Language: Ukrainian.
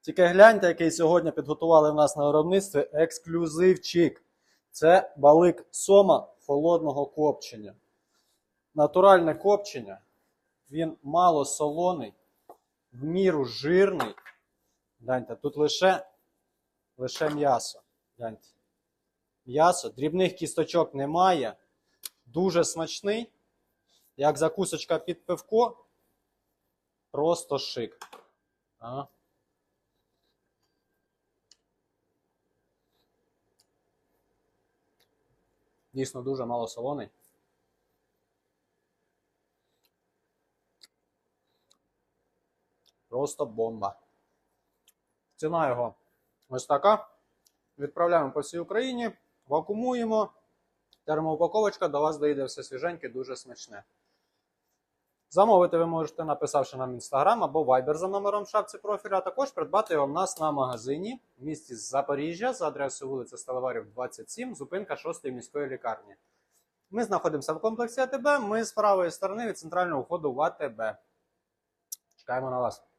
Тільки гляньте, який сьогодні підготували в нас на виробництві ексклюзивчик. Це балик сома холодного копчення. Натуральне копчення. Він мало солоний, в міру жирний. Гляньте, тут лише, лише м'ясо. Гляньте. М'ясо, дрібних кісточок немає. Дуже смачний. Як закусочка під пивко. Просто шик. А? Дійсно дуже мало солоний. Просто бомба. Ціна його ось така. Відправляємо по всій Україні, вакуумуємо. Термоупаковочка до вас доїде все свіженьке, дуже смачне. Замовити ви можете, написавши нам інстаграм або Viber за номером в шапці профіля, а також придбати його в нас на магазині в місті Запоріжжя за адресою вулиця Сталеварів, 27, зупинка 6 міської лікарні. Ми знаходимося в комплексі АТБ. Ми з правої сторони від центрального входу в АТБ. Чекаємо на вас.